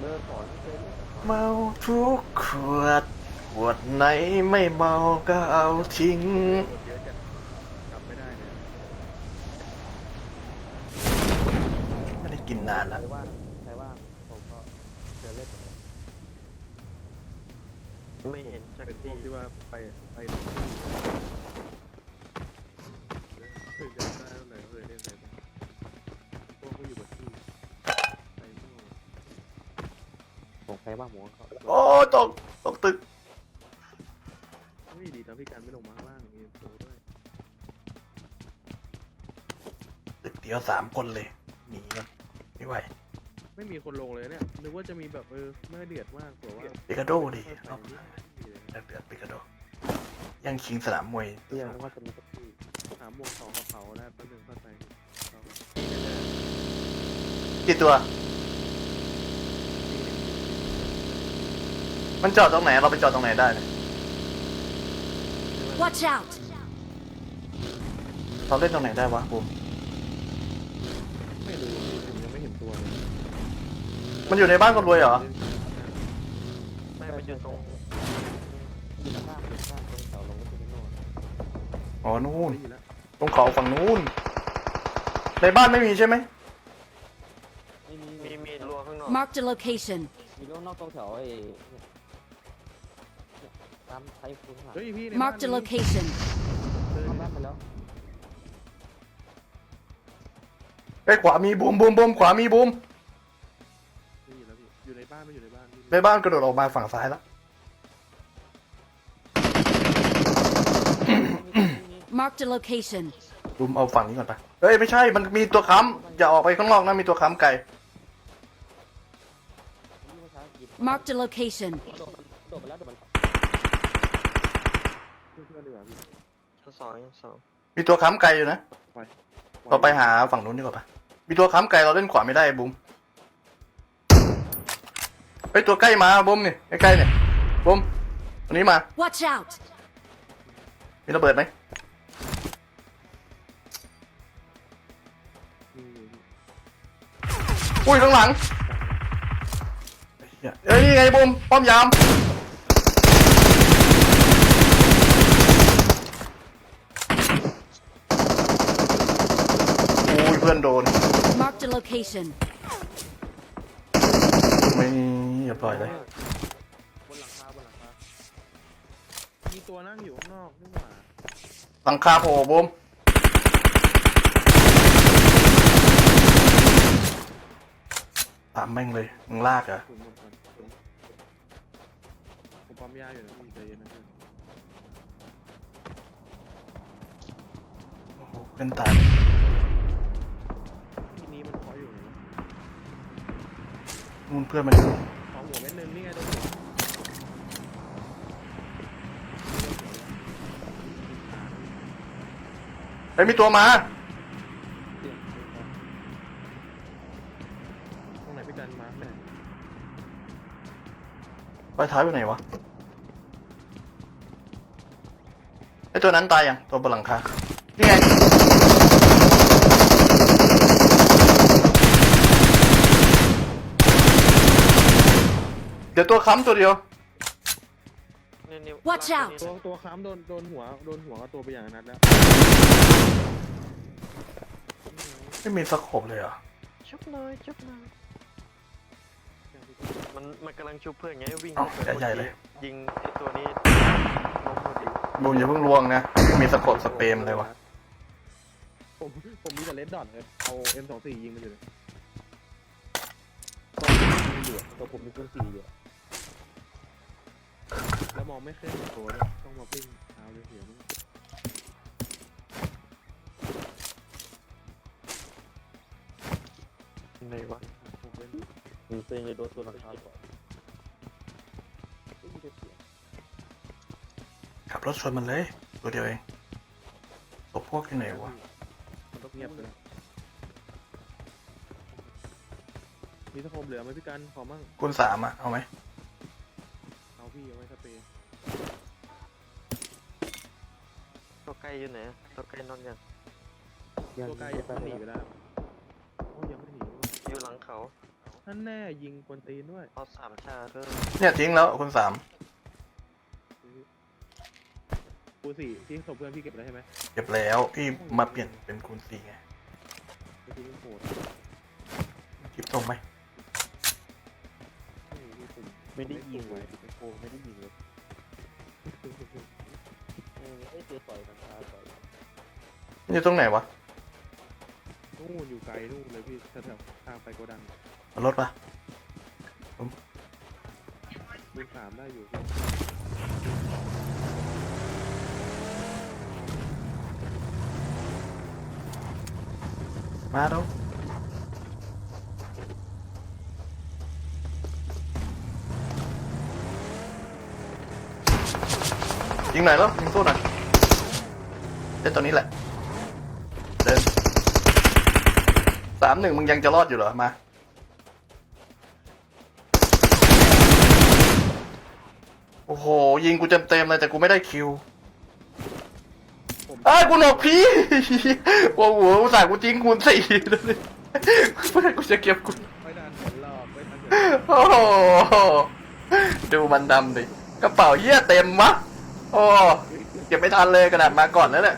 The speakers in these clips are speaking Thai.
เบอร์สอนเซ็นเมาทุกขวด ขวดไหนไม่เมาก็เอาทิ้งเยอะจัดกลับไม่ได้เนี่ยไม่ได้กินนานใครแล้วว่างใครว่างผมก็เจอเล่นไม่เห็นสักเป็นพทีวกที่ว่าไปไป รว่างหมูเขาโอ้ตกตกตึกเฮ้ยดีนะพี่กันไม่ลงมาข้างล่างมีโตด้วยตึกเดียวสามคนเลยหนีกันไม่ไหวไม่มีคนลงเลยเนี่ยนึกว่าจะมีแบบเออไม่เดือดมากแต่ว่าปิกาโดดิค่อยรอบไปหน้านี่เลยเดือดเดือดปิกาโดยังชิงสนามมวยเรียกว่าจะมีสักที่หาหมวกสองกระเป๋าได้แป๊บนึงเข้าไปเอากี่ตัว มันจอดตรงไหนเราไปจอดตรงไหนได้เนี่ย Watch out! เราเล่นตรงไหนได้วะบูมไม่รู้ผมยังไม่เห็นตัวเลยมันอยู่ในบ้านคนรวยเหรอไม่มาอยู่ตรงยืนข้างยืนข้างตรงเสาลงก็คือโน่นอ๋อนู่นได้ยินแล้วตรงเขาฝั่งนู้นในบ้านไม่มีใช่ไหมไม่มีมีมีรั้วข้างนอก Marked a location. มีรถนอกตรงแถวไอ้เนี่ยเนี่ย ตามไทยคุณหาเฮ้ยพี่ใน Marked a บ้าน location. เดินเข้าบ้านไปแล้วไปขวามีบูมบูมบูมขวามีบูมได้ยินแล้วพี่อยู่ในบ้านไม่อยู่ในบ้านพี่ในบ้านกระโดดออกมาฝั่งซ้ายแล้ว Marked a location. บูมเอาฝั่งนี้ก่อนไปเฮ้ยไม่ใช่มันมีตัวค้ำอย่าออกไปข้างนอกนะมีตัวค้ำไก่ Marked a location. โดดโดดไปแล้วโดดไปแล้ว เพื่อนๆ ดีกว่าพี่ชั้นสองชั้นสองมีตัวค้ำไก่อยู่นะไปเราไปหาฝั่งนู้นดีกว่าปะมีตัวค้ำไก่เราเล่นขวาไม่ได้บูมเฮ้ยตัวใกล้มาบูมนี่ใกล้ๆเนี่ยบูมตัวนี้มา Watch out! มีระเบิดไหมนี่พี่อุ้ยข้างหลังเฮ้ยนี่ไงบูมป้อมยามอุ้ยเพื่อนโดน Marked a location. ไม่อย่าปล่อยเลย บนหลังคาบนหลังคา มีตัวนั่งอยู่ข้างนอกนี่หว่าหลังคาโผล่บูมตามแม่งเลย มึงลากเหรอคุณหมดก่อนผมผมปั๊มยาอยู่นะพี่ใจเย็นนะเพื่อนโอ้โหเป็นตาย นู่นเพื่อนมันอยู่ขอหัวเม็ดนึงนี่ไงตรงหัวเฮ้ยมีตัวมา ตรงไหนพี่กันมาร์คไหนรอยเท้าอยู่ไหนวะไอตัวนั้นตายยังตัวบนหลังคานี่ไง ดี๋ยวตัวค้ำตัวเดียวนี่นี่ Watch ลาก out ตัวตัวค้ำโดนโดนหัวโดนหัวกับตัวไปอย่างนั้นแล้วไม่มีสโคบเลยเหรอชุบเลยชุบเลยมันมันกำลังชุบเพื่อนไงวิ่งเอ้าข้าไปใหญ่ๆเลยยิงไอ้ตัวนี้ลงพอดีบูมอย่าเพิ่งลวงนะไม่มีสโคบสเปรมเลยวะผมผมมีแต่เลดดอทเลยเอา M24 ยิงมันอยู่เลยตัวผมมีปืนสี่อยู่ แล้วมองไม่ขึ้นตัวด้วยต้องมาปิ้งเท้าเลยเสียมึงไหนวะผมเป็นมีปืนเลยโดนตัวหลังคาก่อนไม่มีแต่เสียงขับรถชนมันเลยตัวเดียวเองตบพวกที่ไหนวะมันต้องเงียบไปเลยมีสะโคมเหลือไหมพี่กันขอมั่งคูณสามอะเอาไหมเอา พี่เอาไว้สเปรย์ตัวใกล้อยู่ไหนตัวใกล้นอนยังตัวไกลยังไม่หนีไปแล้วโอ้ยยังไม่หนีอยู่หลังเขาถท่านแน่ยิงกวนตีนด้วยเอาสามชาด้วยเนี่ยทิ้งแล้วคุณสามกูสี่ที่ศพเพื่อนพี่เก็บแล้วใช่ไหมเก็บแล้วพี่มาเปลี่ยนเป็นคูณสี่ไงไอ้ที่โหดคลิปส่งไหม ไม่ได้ยิงไว้เลยโอ้ไม่ได้ยิงเลยเออไอ้เจอต่อยกันช้าต่อยนี่ตรงไหนวะนู่นอยู่ไกลนู่นเลยพี่แถวๆทางไปโกดังเอารถปะดูสามได้อยู่พี่มาแล้ว ยิงไหนอยแล้วยิงสู้หน่อยเล่นตัวนี้แหละเดินสามหนึ่งมึงยังจะรอดอยู่เหรอ มาโอ้โห ยิงกูเต็มเต็มๆเลยแต่กูไม่ได้คิวอ้าวกูหนกพี่โอ้โหอุตส่าห์กูทิ้งคูณสี่เลยเพื่อนกูจะเก็บกูไม่ทันเห็นหรอกไม่ทันเห็นโอ้โหดูมันดำดิ กระเป๋าเยี่ยเต็มวะ โอ้เก็บไม่ทันเลยกระดาษมาก่อนแล้วเนี่ย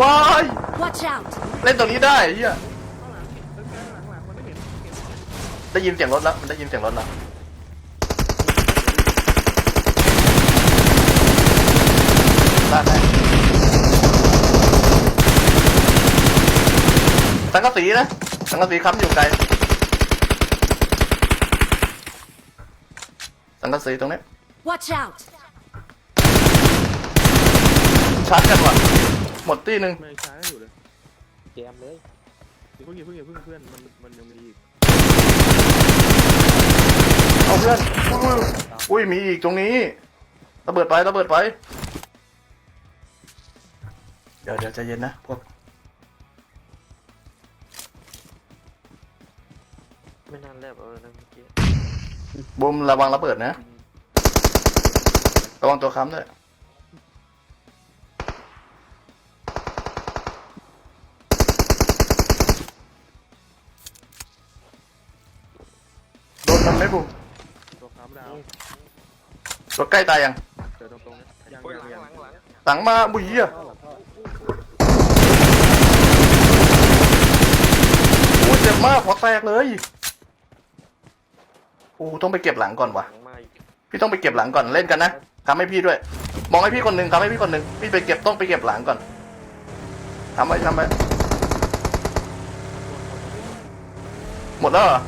ว้าย Watch out! เล่นตรงนี้ได้เฮียข้างหลังเดินข้างหลังหลังมันไม่เห็นเห็นได้ยินเสียงรถแล้วมันได้ยินเสียงรถแล้วลาดได้สังกะสีนะสังกะสีค้ำอยู่ไกล สังกะสีตรงนี้ Watch out! ชาร์จกันว่ะหมดตีหนึ่งไม่ช้าอยู่เลยแจมเลยอย่าเพิ่งอย่าเพิ่งอย่าเพิ่งเพื่อนมันมันยังมีอีกเอาเพื่อนอุ้ยอุ้ยมีอีกตรงนี้ระเบิดไประเบิดไป เดี๋ยวเดี๋ยวใจเย็นนะพวกไม่นานแล้วเอาเลยนะเมื่อกี้ บุมระวังระเบิดนะ ระวังตัวค้ำด้วย โดนมันไหมบุมตัวค้ำดาวตัวใกล้ตายยังเจอตรงตรงๆนี้ยังโอ้ยยังหลังยังหลังหลังหลังมาบุยเหี้ยเข้าหลังเข้าโอ้ยเจ็บมากหัวแตกเลย โอ้ต้องไปเก็บหลังก่อนวะหลังมาอีกพี่ต้องไปเก็บหลังก่อนเล่นกันนะทำให้พี่ด้วย มองให้พี่คนหนึ่งทำให้พี่คนหนึ่งพี่ไปเก็บต้องไปเก็บหลังก่อนทำไปทำไปหมดแล้วเหรอ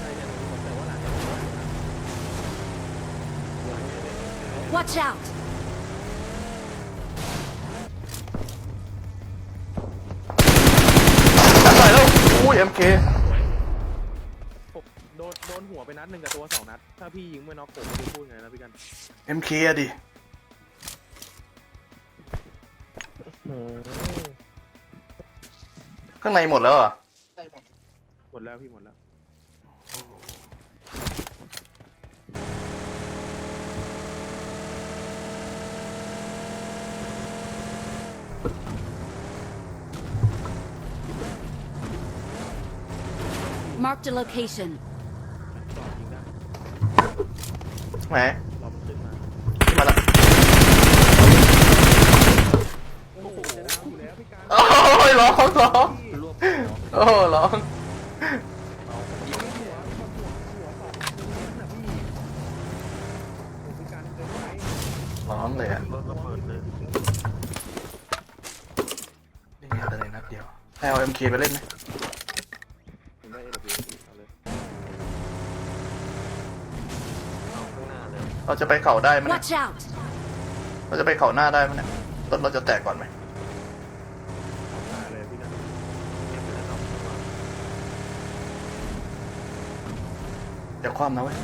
ใช่ยังหมดแต่ว่าหลังยังหมด Watch out! ทำหน่อยแล้วอุ้ยเอ็มเคผมโดนโดนหัวไปนัดหนึ่งกับตัวสองนัด ถ้าพี่ยิงไม่น็อกผมไม่รู้พูดไงนะพี่กันเอ็มเคอะดิ ข้างในหมดแล้วเหรอหมดแล้วพี่หมดแล้ว Marked a location. ต่อยิงได้ แหมรอมันขึ้นมาขึ้นมาแล้วโอ้โหจะดาวอยู่แล้วพี่การโอ้ยร้องร้องรวบโอ้ร้องยิงหัวหัวหัวสองตรงนี้นะพี่โอ้พี่การเกินไปร้องเลยอะรถระเบิดเลยนี่ไงแต่ในนัดเดียวให้เอาเอ็มเคไปเล่นไหม จะไปเข่าได้ไหมเนี่ย Watch out! เราจะไปเข่าหน้าได้ไหมเนี่ยรถเราจะแตกก่อนไหมเอาตายเลยพี่การเก็บไปแล้วเนาะเดี๋ยวคว่ำนะเว้ย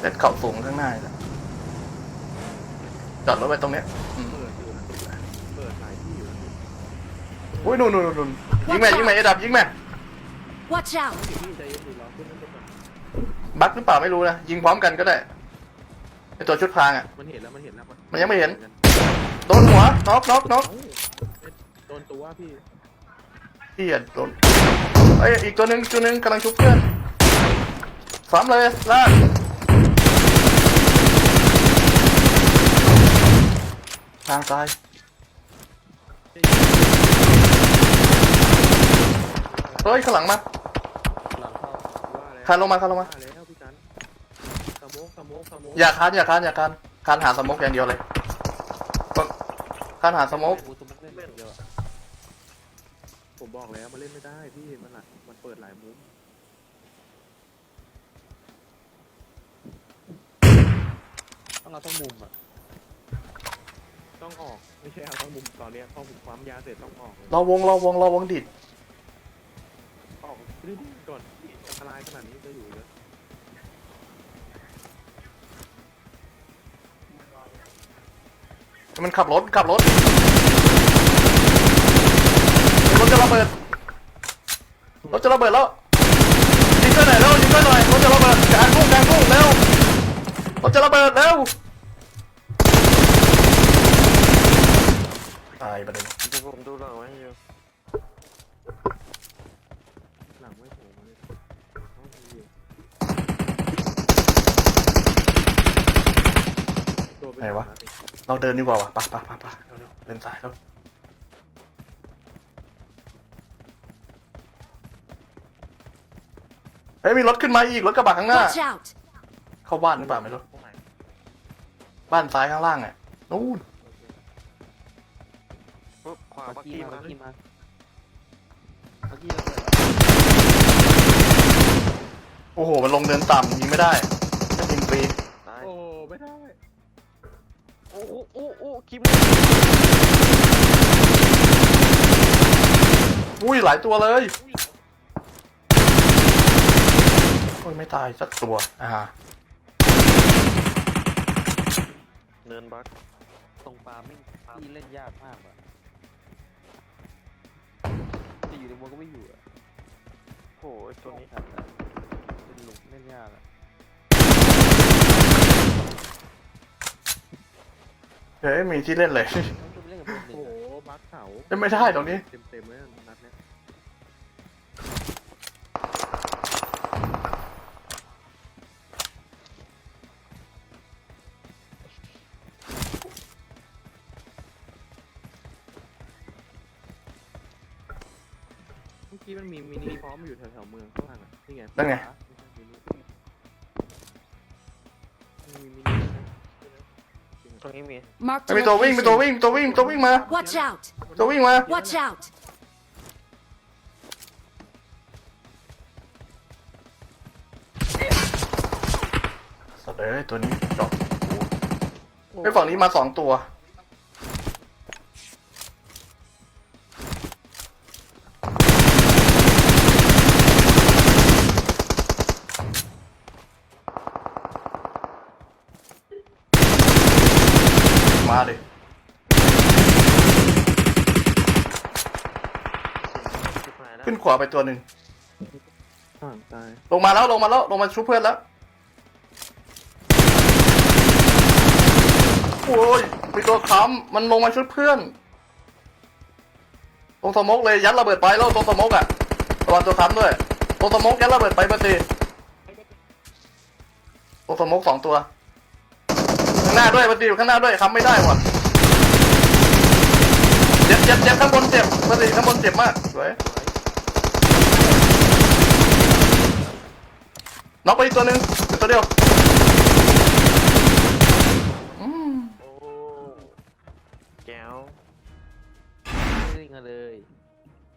เล่นเข่าสูงข้างหน้าเลยจอดรถไว้ตรงเนี้ยอืมเปิดอยู่นะเปิดหลายที่อยู่นะ อุ้ยนู่นนู่นนู่นยิงแม่ยิงแม่ไอ้ดับยิงแม่ Watch out! พี่ใจเย็นดิรอขึ้นนั่นไปก่อนบั๊กหรือเปล่าไม่รู้นะยิงพร้อมกันก็ได้ไอตัวชุดพรางอะ มันเห็นแล้วมันเห็นแล้วมันยังไม่เห็น โดนหัวน็อกน็อกน็อกเอ้าโดนตัวพี่พี่อะโดนไอยอีกตัวหนึ่งตัวหนึ่งกำลังชุบเพื่อนสามเลยลากทางซ้าย ฮ้ยข้างหลังมาหลังเข้าว่าแล้วคานลงมาคานลงมาว่าแล้วพี่กันสโมกสโมกสโมกอย่าคานอย่าคานอย่าคานคานหาสโมกอย่างเดียวเลยคานหาสโมกกูตุ้มเล่นอย่างเดียวอะผมบอกแล้วมันเล่นไม่ได้พี่มันหลักมันเปิดหลายมุมต้องเอาต้องมุมอะต้องออกไม่ใช่เอาทั้งมุมตอนเนี้ยพอผมความยาเสร็จต้องออกเลยรอวงรอวงรอวงดิดออก รีบก่อนอันตรายขนาดนี้จะอยู่เลยมันขับรถขับรถรถจะระเบิดรถจะระเบิดแล้วยิงไปไหน่อยแล้วยิงไปหน่อยรถจะระเบิดกลางทุ่งกลางทุ่งเร็วรถจะระเบิดเร็ว เองเราเดินดีกว่าวะไปไปไปไปเร็วๆเดินสายแล้วเฮ้ยมีรถขึ้นมาอีกรถกระบะข้างหน้า Watch out! เข้าบ้านหรือเปล่าไม่รู้บ้านซ้ายข้างล่างอะนู่นปุ๊บขวาเมื่บัอกกี้กี้มามาเมื่อกี้มาเมื่อกี้เราเปิดโอ้โห มันลงเดินต่ำยิงไม่ได้จะยิงฟรีตายโอ้ไม่ได้โอ้โหโอ้โหคิมอุ้ยหลายตัวเลยโอ้ยไม่ตายสักตัวอ่าเนินบักตรงปลาไม่ที่เล่นยากมากอะจะอยู่ในวงก็ไม่อยู่อะโอ้โหไอ้ตัวนี้ทันะเป็นหลุมเล่นยากอะ เฮ้ยมีที่เล่นเลย ต้องจะไปเล่นกับคนหนึ่โอ้งโหอะบักเขาเล่นไม่ได้ตรงนี้ เต็มเต็มๆเลยนัดเนี้ยเมื่อกี้มันมีมินิพร้อมอยู่แถวๆเมืองข้างล่างอะนี่ไงนั่นไงม่ใตรงนี้มี Marked ไม่ a มีตัววิ่งมีตัว location. วิ่งตัววิ่งตัววิ่งมา Watch out! ตัววิ่งมา Watch out! สัตว์เอ้ยตัวนี้จบไอ้ยฝั่งนี้มาสองตัว มาดิชิบหายแล้วขึ้นขวาไปตัวหนึ่งอ่างตายลงมาแล้วลงมาแล้วลงมาชุบเพื่อนแล้วโอ้ยมีตัวค้ำมันลงมาชุบเพื่อนตรงสโมกเลยยัดระเบิดไปแล้วตรงสโมกอะระวังตัวค้ำด้วยตรงสโมกยัดระเบิดไปเบอร์ตีตรงสโมกสองตัว ข้างหน้าด้วยเบอร์ตีอยู่ข้างหน้าด้วยค้ำไม่ได้หมดเจ็บเจ็บเจ็บข้างบนเจ็บเบอร์ตีข้างบนเจ็บมากสวยน็อกไปอีกตัวหนึ่งเหลือตัวเดียวอืมโอ้แก้วไม่เล่นกันเลย